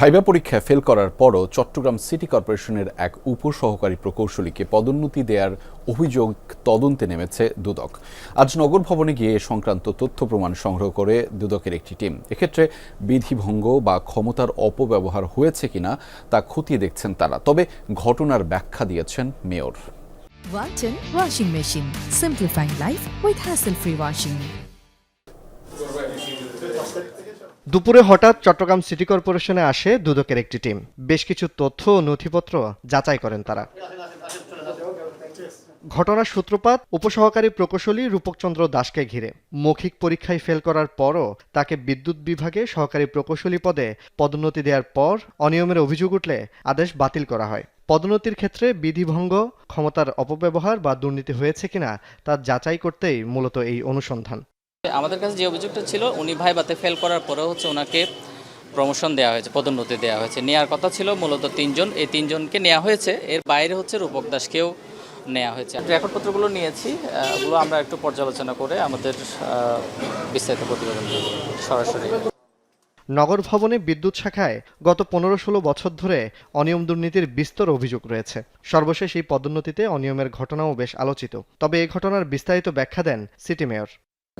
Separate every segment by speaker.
Speaker 1: Viva পরীক্ষায় fail করার পরও চট্টগ্রাম সিটি কর্পোরেশনের এক উপসহকারী প্রকৌশলীকে পদোন্নতি দেওয়ার অভিযোগ তদন্তে নেমেছে দুদক আজ নগর ভবনে গিয়ে সংক্রান্ত তথ্য প্রমাণ সংগ্রহ করে দুদকের একটি টিম এক্ষেত্রে বিধিভঙ্গ বা ক্ষমতার অপব্যবহার হয়েছে কিনা তা খতিয়ে দেখছেন তারা তবে ঘটনার ব্যাখ্যা দিয়েছেন mayor
Speaker 2: Walton Washing Machine. Simplifying life with hassle-free washing.
Speaker 3: দুপুরে হঠাৎ চট্টগ্রাম সিটি কর্পোরেশনে আসে দুদকের একটি টিম। বেশ কিছু তথ্য ও নথিপত্র যাচাই করেন তারা। ঘটনার সূত্রপাত, উপসহকারী প্রকৌশলী রূপকচন্দ্র দাসকে ঘিরে। মৌখিক পরীক্ষায় ফেল করার পরও তাকে বিদ্যুৎ বিভাগে সহকারী প্রকৌশলী পদে পদোন্নতি দেওয়ার পর অনিয়মের অভিযোগ উঠলে আদেশ বাতিল করা হয়। পদোন্নতির ক্ষেত্রে বিধিভঙ্গ, ক্ষমতার অপব্যবহার বা দুর্নীতি হয়েছে কিনা তা যাচাই করতেই মূলত এই অনুসন্ধান।
Speaker 4: আমাদের কাছে যে অভিযোগটা ছিল, উনি ভাইবাতে ফেল করার পরে হচ্ছে ওনাকে প্রমোশন দেওয়া হয়েছে, পদোন্নতি দেওয়া হয়েছে। নেওয়ার কথা ছিল মূলত তিনজন, এই তিনজনকে নেওয়া হয়েছে। এর বাইরে হচ্ছে রূপক দাসকেও নেওয়া হয়েছে। রেকর্ডপত্রগুলো নিয়েছি ওগুলো আমরা একটু পর্যালোচনা করে আমাদের বিস্তারিত প্রতিবেদন সরাসরি।
Speaker 3: নগর ভবনে বিদ্যুৎ শাখায় গত পনেরো ষোলো বছর ধরে অনিয়ম দুর্নীতির বিস্তর অভিযোগ রয়েছে। সর্বশেষ এই পদোন্নতিতে অনিয়মের ঘটনাও বেশ আলোচিত। তবে এই ঘটনার বিস্তারিত ব্যাখ্যা দেন সিটি মেয়র।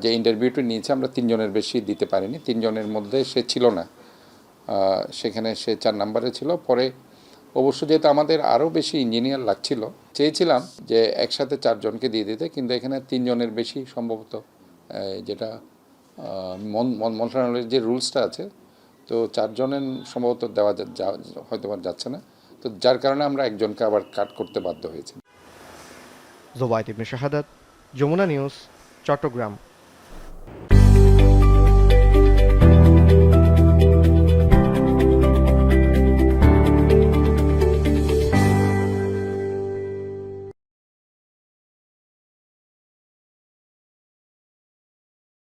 Speaker 5: যে ইন্টারভিউটি নিয়েছে, আমরা তিনজনের বেশি দিতে পারিনি। তিনজনের মধ্যে সে ছিল না। সেখানে সে চার নাম্বারে ছিল। পরে অবশ্য যেহেতু আমাদের আরও বেশি ইঞ্জিনিয়ার লাগছিল, চেয়েছিলাম যে একসাথে চারজনকে দিয়ে দিতে, কিন্তু এখানে তিনজনের বেশি সম্ভবত যেটা মন- মন- মন্ত্রণালয়ের যে রুলসটা আছে, তো চারজনের সম্ভবত দেওয়া হয়তো যাচ্ছে না। তো যার কারণে আমরা একজনকে আবার কাট করতে বাধ্য হয়েছি।
Speaker 3: জোবাইদ শাহাদাত, যমুনা নিউজ, চট্টগ্রাম।